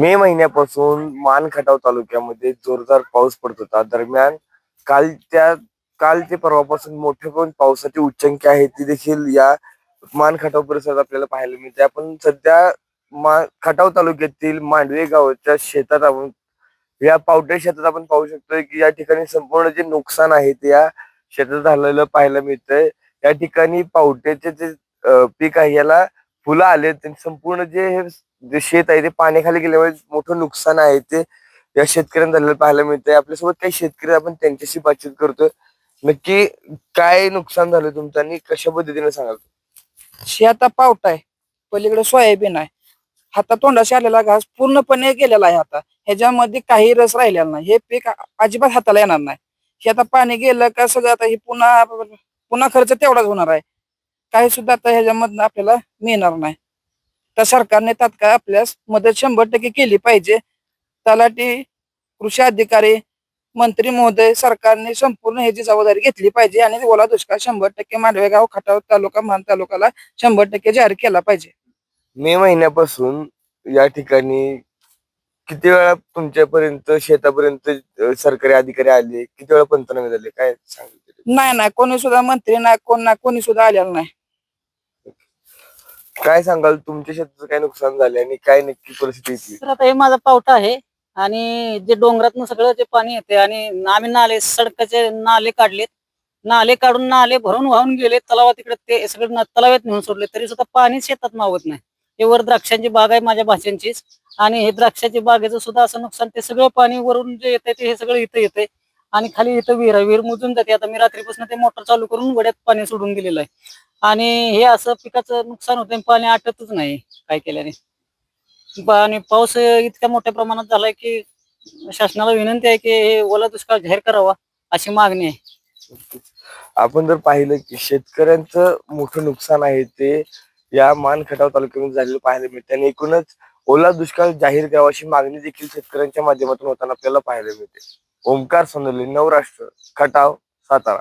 मे महिन्यापासून मान खटाव तालुक्यामध्ये जोरदार पाऊस पडत होता. दरम्यान काल त्या काल ते परवापासून मोठे पण पावसाची उच्चंकी आहे ती देखील या मान खटाव परिसरात आपल्याला पाहायला मिळते. आपण सध्या मा खटाव तालुक्यातील मांडवे गावाच्या शेतात आपण या पावट्या शेतात आपण पाहू शकतोय की या ठिकाणी संपूर्ण जे नुकसान आहे ते या शेतात झालेलं पाहायला मिळतंय. या ठिकाणी पावट्याचे जे पीक आहे याला फुलं आले संपूर्ण जे हे जे शेत आहे ते पाण्याखाली गेल्यामुळे मोठं नुकसान आहे. ते या शेतकऱ्यांना झालेलं पाहायला मिळतंय. आपल्यासोबत काही शेतकरी आपण त्यांच्याशी बातचीत करतोय. नक्की काय नुकसान झालं तुमचं आणि कशा पद्धतीने सांगाल? शेता पावटा आहे. पलीकडे सोयाबीन आहे. हाता तोंडाशी आलेला घास पूर्णपणे गेलेला आहे आता. ह्याच्यामध्ये काही रस राहिलेला नाही. हे पीक अजिबात हाताला येणार नाही. हे आता पाणी गेलं का सगळं आता हे पुन्हा पुन्हा खर्च तेवढाच होणार आहे. काही सुद्धा आता ह्याच्यामधनं आपल्याला मिळणार नाही. तर सरकारने तात्काळ आपल्यास मदत शंभर टक्के केली पाहिजे. तलाठी कृषी अधिकारी मंत्री महोदय सरकारने संपूर्ण ह्याची जबाबदारी घेतली पाहिजे आणि ओला दुष्काळ शंभर टक्के मांडवे गाव खटाव तालुका मान तालुक्याला शंभर टक्के जाहीर केला पाहिजे. मे महिन्यापासून या ठिकाणी किती वेळा तुमच्यापर्यंत शेतापर्यंत सरकारी अधिकारी आले? किती वेळा पंचनामे झाले? काय सांगितलं नाही नाही. कोणी सुद्धा मंत्री नाही कोण नाही कोणी सुद्धा आलेलं नाही. काय सांगाल? तुमच्या शेताचं काय नुकसान झाले आणि काय नक्की परिस्थिती इथली? तर आता हे माझा पावटा आहे आणि जे डोंगरातनं सगळं जे पाणी येते आणि आम्ही नाले सडकाचे नाले काढलेत. नाले काढून नाले भरून वाहून गेले तलावा तिकडे ते सगळं न- तलावात नेऊन सोडले तरी सुद्धा पाणी शेतात मावत नाही. हे वर द्राक्षांची बाग आहे माझ्या भाषांचीच आणि हे द्राक्षाची बागेचं सुद्धा असं नुकसान ते सगळं पाणी वरून जे येते ते हे सगळं इथं येते आणि खाली इथं विहीर आहे विहीर मुजून जाते. आता मी रात्रीपासून ते मोटर चालू करून वड्यात पाणी सोडून दिलेलं आहे. आणि हे असं पिकाचं नुकसान होतं पाणी आटतच नाही काय केल्याने. आणि पाऊस इतक्या मोठ्या प्रमाणात झालाय की शासनाला विनंती आहे की हे ओला दुष्काळ जाहीर करावा अशी मागणी आहे. आपण जर पाहिलं की शेतकऱ्यांचं मोठं नुकसान आहे ते या मान खटाव तालुक्यामध्ये झालेलं पाहायला मिळते आणि एकूणच ओला दुष्काळ जाहीर करावा अशी मागणी देखील शेतकऱ्यांच्या माध्यमातून होताना आपल्याला पाहायला मिळते. ओमकार सोनवणे नवराष्ट्र खटाव सातारा.